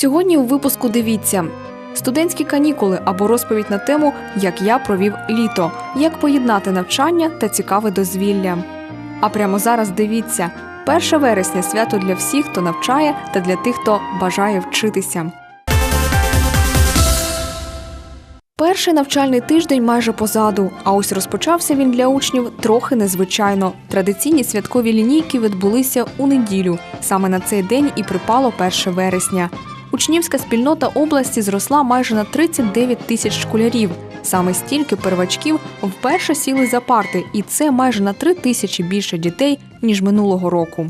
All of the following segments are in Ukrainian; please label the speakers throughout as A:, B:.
A: Сьогодні у випуску дивіться студентські канікули або розповідь на тему Як я провів літо, як поєднати навчання та цікаве дозвілля. А прямо зараз дивіться 1 вересня свято для всіх, хто навчає, та для тих, хто бажає вчитися. Перший навчальний тиждень майже позаду, а ось розпочався він для учнів трохи незвичайно. Традиційні святкові лінійки відбулися у неділю. Саме на цей день і припало 1 вересня. Учнівська спільнота області зросла майже на 39 тисяч школярів. Саме стільки первачків вперше сіли за парти, і це майже на 3 тисячі більше дітей ніж минулого року.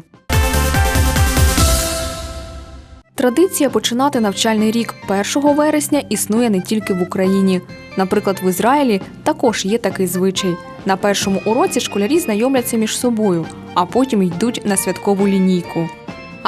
A: Традиція починати навчальний рік 1 вересня існує не тільки в Україні. Наприклад, в Ізраїлі також є такий звичай. На першому уроці школярі знайомляться між собою, а потім йдуть на святкову лінійку.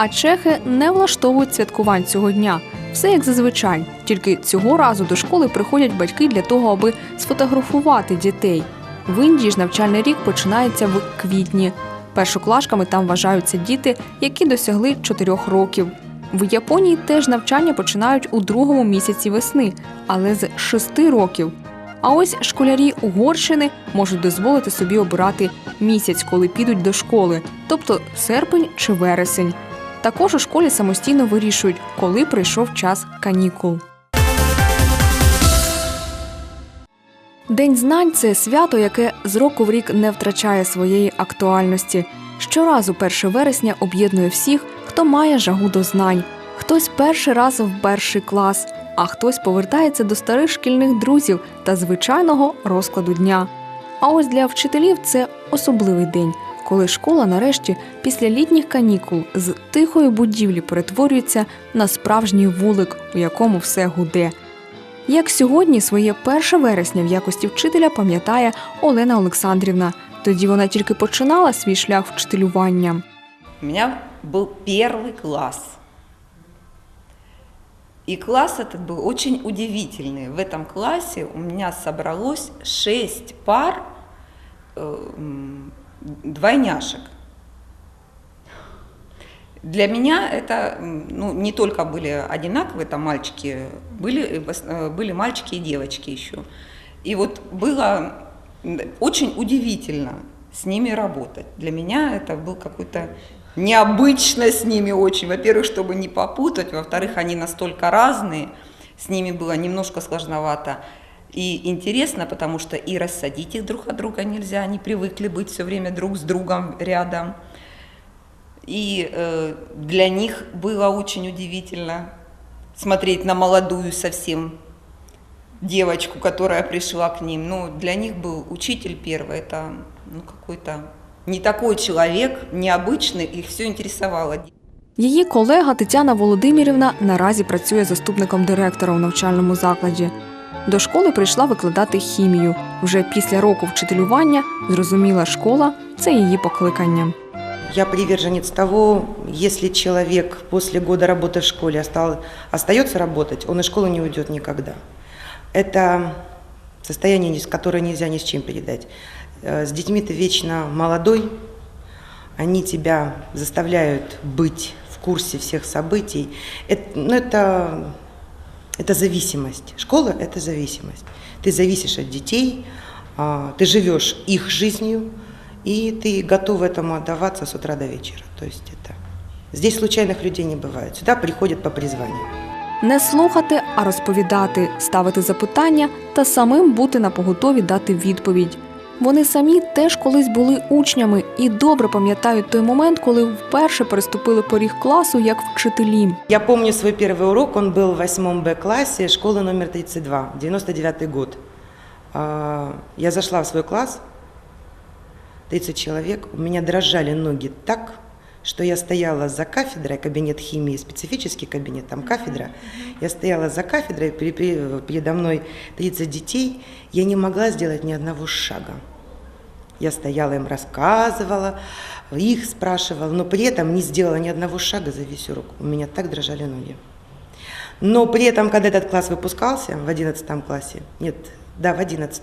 A: А чехи не влаштовують святкувань цього дня. Все як зазвичай, тільки цього разу до школи приходять батьки для того, аби сфотографувати дітей. В Індії ж навчальний рік починається в квітні. Першоклашками там вважаються діти, які досягли 4 років. В Японії теж навчання починають у другому місяці весни, але з 6 років. А ось школярі Угорщини можуть дозволити собі обирати місяць, коли підуть до школи, тобто серпень чи вересень. Також у школі самостійно вирішують, коли прийшов час канікул. День знань це свято, яке з року в рік не втрачає своєї актуальності. Щоразу 1 вересня об'єднує всіх, хто має жагу до знань. Хтось перший раз в перший клас, а хтось повертається до старих шкільних друзів та звичайного розкладу дня. А ось для вчителів це особливий день, коли школа нарешті після літніх канікул з тихої будівлі перетворюється на справжній вулик, у якому все гуде. Як сьогодні своє 1 вересня в якості вчителя пам'ятає Олена Олександрівна. Тоді вона тільки починала свій шлях вчителювання.
B: У меня был первый класс. И класс этот был очень удивительный. В этом классе у меня собралось шесть пар э, м, двойняшек. Для меня это ну, не только были одинаковые там мальчики, были, э, э, были мальчики и девочки еще. И вот было очень удивительно с ними работать. Для меня это был какой-то необычно с ними очень. Во-первых, чтобы не попутать, во-вторых, они настолько разные, с ними было немножко сложновато. И интересно, потому что и рассадить их друг от друга нельзя, они привыкли быть все время друг с другом рядом. И э, для них было очень удивительно смотреть на молодую совсем девочку, которая пришла к ним. Ну, для них был учитель первый, это ну, какой-то не такой человек, необычный, их все интересовало.
A: Її колега Тетяна Володимирівна наразі працює заступником директора у навчальному закладі. До школи прийшла викладати хімію. Вже після року вчителювання зрозуміла школа це її покликання.
C: Я приверженец того, если человек после года работы в школе остал, остается работать, он из школы не уйдет никогда. Это состояние, с- которое нельзя ни с чем передать. Э, С детьми ты вечно молодой, они тебя заставляют быть в курсе всех событий. Это, ну, это, это зависимость. Школа – это зависимость. Ты зависишь от детей, а, ты живешь их жизнью, и ты готов этому отдаваться с утра до вечера. То есть это... Здесь случайных людей не бывает. Сюда приходят по призванию.
A: Не слухати, а розповідати, ставити запитання та самим бути на поготові дати відповідь. Вони самі теж колись були учнями і добре пам'ятають той момент, коли вперше переступили поріг класу як вчителі.
C: Я помню свой первый урок, он был в 8 Б-классе школы номер 32, 99 год. А, Я зашла в свой класс, 30 человек, у меня дрожали ноги так, что я стояла за кафедрой, кабинет химии, специфический кабинет, там кафедра. Я стояла за кафедрой, пере- пере- передо мной 30 детей, я не могла сделать ни одного шага. Я стояла им рассказывала, их спрашивала, но при этом не сделала ни одного шага за весь урок. У меня так дрожали ноги. Но при этом, когда этот класс выпускался, в 11 классе, нет, да, в 11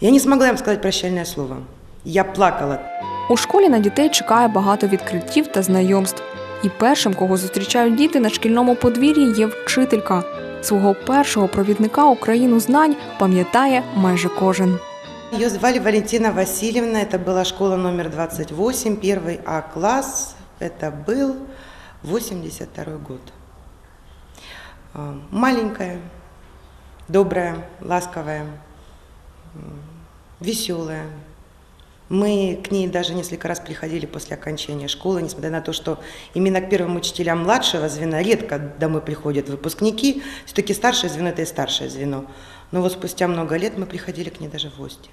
C: я не смогла им сказать прощальное слово. Я плакала.
A: У школі на дітей чекає багато відкриттів та знайомств. І першим, кого зустрічають діти на шкільному подвір'ї, є вчителька. Свого першого провідника у країну знань пам'ятає майже кожен.
C: Ее звали Валентина Васильевна, это была школа номер 28, первый А класс, это был 82 год. А, Маленькая, добрая, ласковая, веселая. Мы к ней даже несколько раз приходили после окончания школы, несмотря на то, что именно к первым учителям младшего звена редко домой приходят выпускники, все-таки старшее звено – это и старшее звено. Но вот спустя много лет мы приходили к ней даже в гости.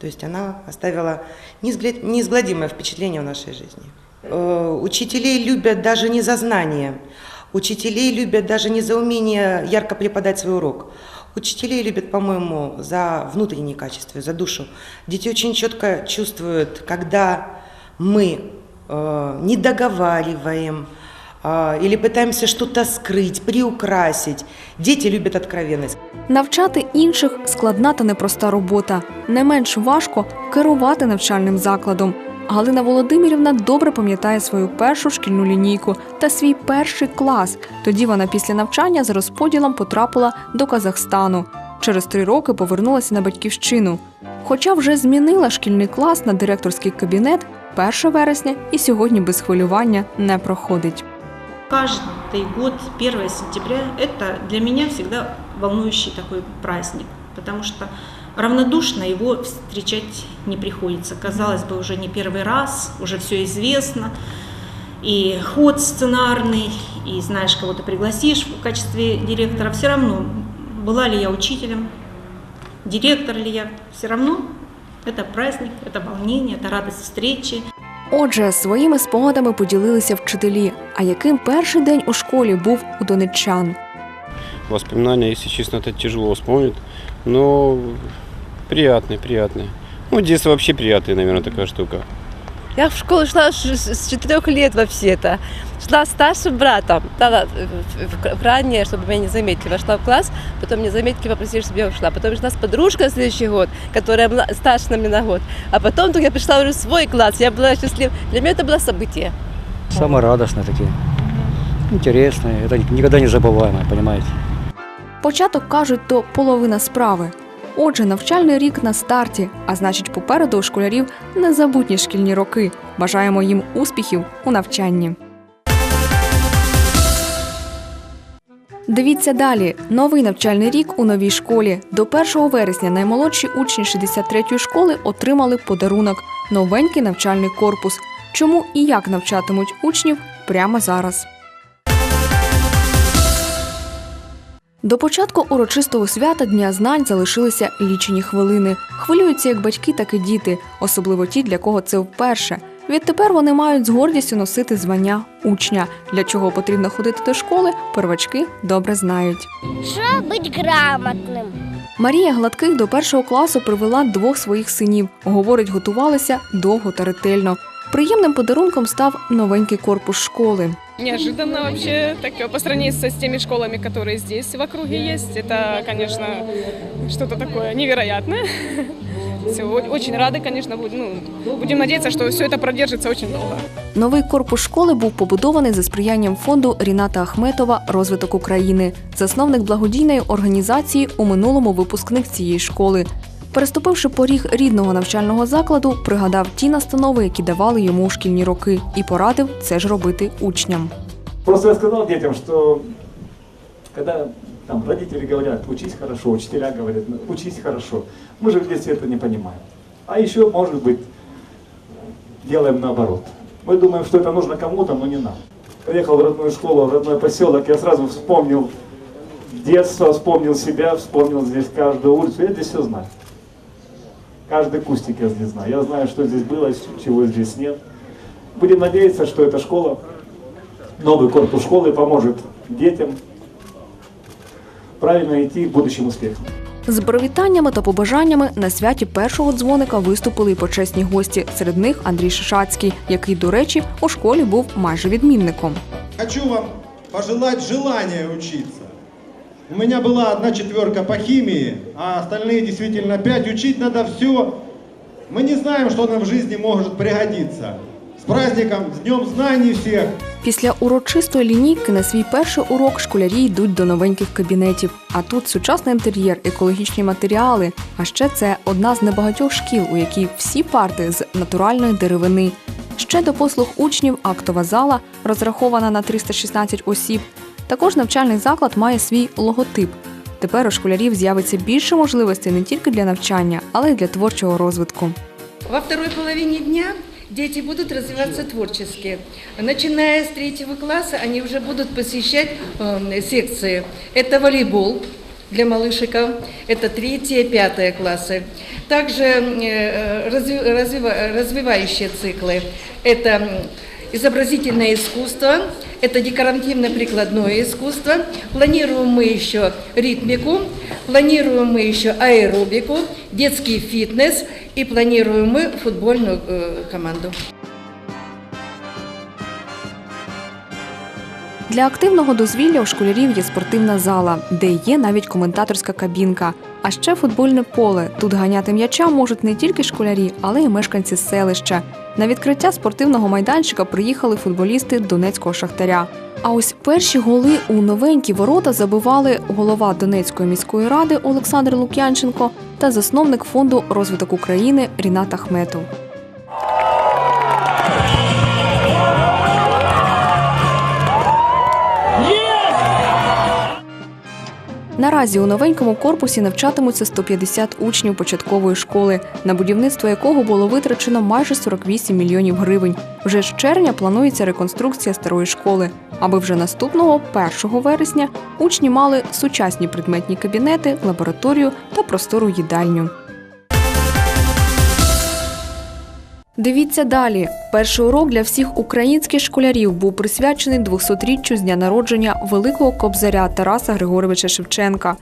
C: То есть она оставила неизгля- неизгладимое впечатление в нашей жизни. Э, Учителей любят даже не за знания, учителей любят даже не за умение ярко преподать свой урок. Учителей любят, по-моему, за внутренние качества, за душу. Дети очень четко чувствуют, когда мы э, не договариваем э, или пытаемся что-то скрыть, приукрасить. Дети любят откровенность.
A: Навчати інших складна та непроста робота. Не менш важко керувати навчальним закладом. Галина Володимирівна добре пам'ятає свою першу шкільну лінійку та свій перший клас. Тоді вона після навчання з розподілом потрапила до Казахстану. Через три роки повернулася на батьківщину. Хоча вже змінила шкільний клас на директорський кабінет, 1 вересня і сьогодні без хвилювання не проходить.
D: Каждый год 1 сентября – это для меня всегда волнующий такой праздник, потому что равнодушно его встречать не приходится. Казалось бы, уже не первый раз, уже все известно, и ход сценарный, и знаешь, кого ты пригласишь в качестве директора. Все равно, была ли я учителем, директор ли я, все равно это праздник, это волнение, это радость встречи.
A: Отже, своїми спогадами поділилися вчителі. А яким перший день у школі був у донеччан?
E: Воспоминания, если честно, это тяжело вспомнить. Но приятные, приятные. Ну, детство вообще приятная, наверное, такая штука.
F: Я в школу шла с четырех лет вообще-то. Шла с старшим братом. Стала в- в- в ранее, чтобы меня не заметили. Вошла в класс, потом меня заметили, попросили, чтобы я ушла. Потом шла с подружкой на следующий год, которая старше на меня на год. А потом только я пришла уже в свой класс. Я была счастлива. Для меня это было событие.
G: Самые радостные такие. Интересные. Это никогда не забываемое, понимаете?
A: Початок кажуть, то половина справи. Отже, навчальний рік на старті, а значить, попереду у школярів незабутні шкільні роки. Бажаємо їм успіхів у навчанні. Дивіться далі. Новий навчальний рік у новій школі. До 1 вересня наймолодші учні 63-ї школи отримали подарунок новенький навчальний корпус. Чому і як навчатимуть учнів прямо зараз. До початку урочистого свята Дня знань залишилися лічені хвилини. Хвилюються як батьки, так і діти, особливо ті, для кого це вперше. Відтепер вони мають з гордістю носити звання учня. Для чого потрібно ходити до школи, первачки добре знають.
H: Що бути грамотним?
A: Марія Гладких до першого класу привела двох своїх синів. Говорить, готувалися довго та ретельно. Приємним подарунком став новенький корпус школи.
I: Неожиданно вообще, так по сравнению с теми школами, которые здесь в округе есть, это, конечно, что-то такое невероятное. Все, очень рады, конечно, будем, ну, будем надеяться, что все это продержится очень долго.
A: Новий корпус школи був побудований за сприянням фонду Ріната Ахметова Розвиток України, засновник благодійної організації у минулому випускник цієї школи. Переступивши поріг рідного навчального закладу, пригадав ті настанови, які давали йому у шкільні роки, і порадив це ж робити учням.
J: Просто я сказал детям, что когда там родители говорят, учись хорошо, учителя говорят, «Ну, учись хорошо, мы же в детстве это не понимаем. А еще, может быть, делаем наоборот. Мы думаем, что это нужно кому-то, но не нам. Приехал в родную школу, в родной поселок, я сразу вспомнил детство, вспомнил себя, вспомнил здесь каждую улицу. Я здесь все знаю. Каждый кустик я здесь знаю. Я знаю, что здесь было, чего здесь нет. Будем надеяться, что эта школа новый корпус школы поможет детям правильно идти к будущим успехам.
A: З привітаннями та побажаннями на святі першого дзвоника виступили й почесні гості. Серед них Андрій Шишацький, який, до речі, у школі був майже відмінником.
K: Хочу вам пожелать желания учиться. У меня была одна четверка по химии, а остальные действительно пять. Учить надо все. Мы не знаем, что нам в жизни может пригодиться. праздником, с Днем знаний всех!
A: Після урочистої лінійки на свій перший урок школярі йдуть до новеньких кабінетів. А тут сучасний інтер'єр, екологічні матеріали. А ще це одна з небагатьох шкіл, у якій всі парти з натуральної деревини. Ще до послуг учнів актова зала, розрахована на 316 осіб. Також навчальний заклад має свій логотип. Тепер у школярів з'явиться більше можливостей не тільки для навчання, але й для творчого розвитку.
L: Во второй половине дня дети будут развиваться творчески. Начиная с третьего класса они уже будут посещать э, секции. Это волейбол для малышиков, это третье, пятое классы. Также э, разви- развива- развивающие циклы. Это м, изобразительное искусство, это декоративно-прикладное искусство. Планируем мы еще ритмику, планируем мы еще аэробику, детский фитнес и планируем мы футбольную э, команду.
A: Для активного дозвілля у школярів є спортивна зала, де є навіть коментаторська кабінка. А ще футбольне поле. Тут ганяти м'яча можуть не тільки школярі, але й мешканці селища. На відкриття спортивного майданчика приїхали футболісти Донецького шахтаря. А ось перші голи у новенькі ворота забивали голова Донецької міської ради Олександр Лук'янченко та засновник фонду розвиток України Рінат Ахметов. Наразі у новенькому корпусі навчатимуться 150 учнів початкової школи, на будівництво якого було витрачено майже 48 мільйонів гривень. Вже з червня планується реконструкція старої школи, аби вже наступного 1 вересня учні мали сучасні предметні кабінети, лабораторію та простору їдальню. Дивіться далі. Перший урок для всіх українських школярів був присвячений 200-річчю з дня народження великого кобзаря Тараса Григоровича Шевченка.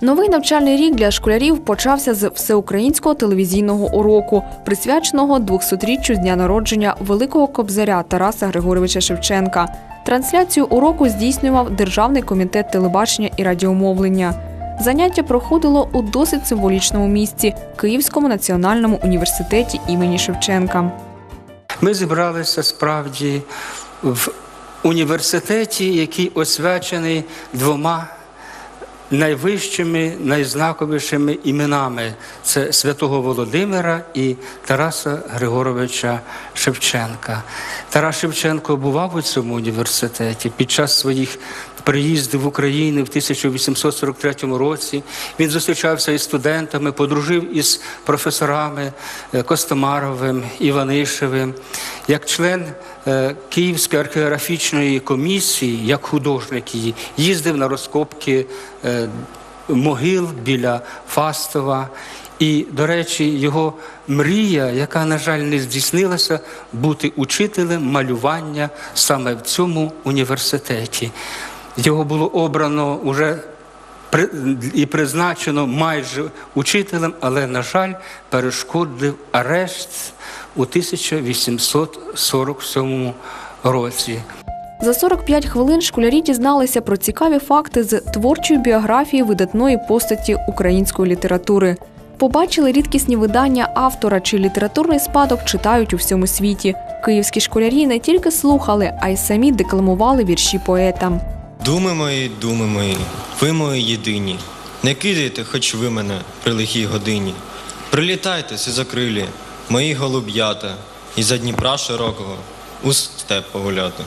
A: Новий навчальний рік для школярів почався з всеукраїнського телевізійного уроку, присвяченого 200-річчю з дня народження великого кобзаря Тараса Григоровича Шевченка. Трансляцію уроку здійснював Державний комітет телебачення і радіомовлення. Заняття проходило у досить символічному місці Київському національному університеті імені Шевченка.
M: Ми зібралися справді в університеті, який освячений двома найвищими, найзнаковішими іменами це святого Володимира і Тараса Григоровича Шевченка. Тарас Шевченко бував у цьому університеті під час своїх приїздів в Україну в 1843 році. Він зустрічався із студентами, подружив із професорами е, Костомаровим, Іванишевим. Як член е, Київської археографічної комісії, як художник її, їздив на розкопки е, могил біля Фастова. І, до речі, його мрія, яка, на жаль, не здійснилася, бути учителем малювання саме в цьому університеті. Його було обрано при- і призначено майже учителем, але, на жаль, перешкодив арешт у 1847 році.
A: За 45 хвилин школярі дізналися про цікаві факти з творчої біографії видатної постаті української літератури. Побачили рідкісні видання автора, чи літературний спадок читають у всьому світі. Київські школярі не тільки слухали, а й самі декламували вірші поета.
N: Думи мої, думи мої, ви мої єдині. Не кидайте, хоч ви мене при лихій годині. Прилітайте, сизокрилі, мої голуб'ята, і за Дніпра широкого у степ погуляти.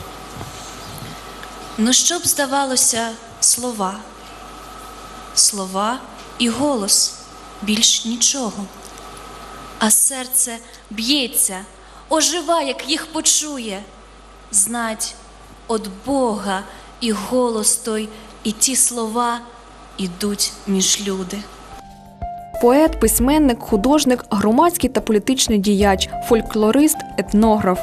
O: Ну що б здавалося, слова, слова і голос більш нічого. А серце б'ється, ожива, як їх почує. Знать от Бога і голос той, і ті слова ідуть між люди.
A: Поет, письменник, художник, громадський та політичний діяч, фольклорист, етнограф.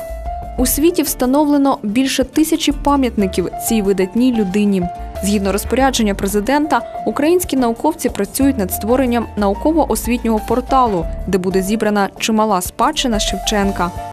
A: У світі встановлено більше тисячі пам'ятників цій видатній людині. Згідно розпорядження президента, українські науковці працюють над створенням науково-освітнього порталу, де буде зібрана чимала спадщина Шевченка.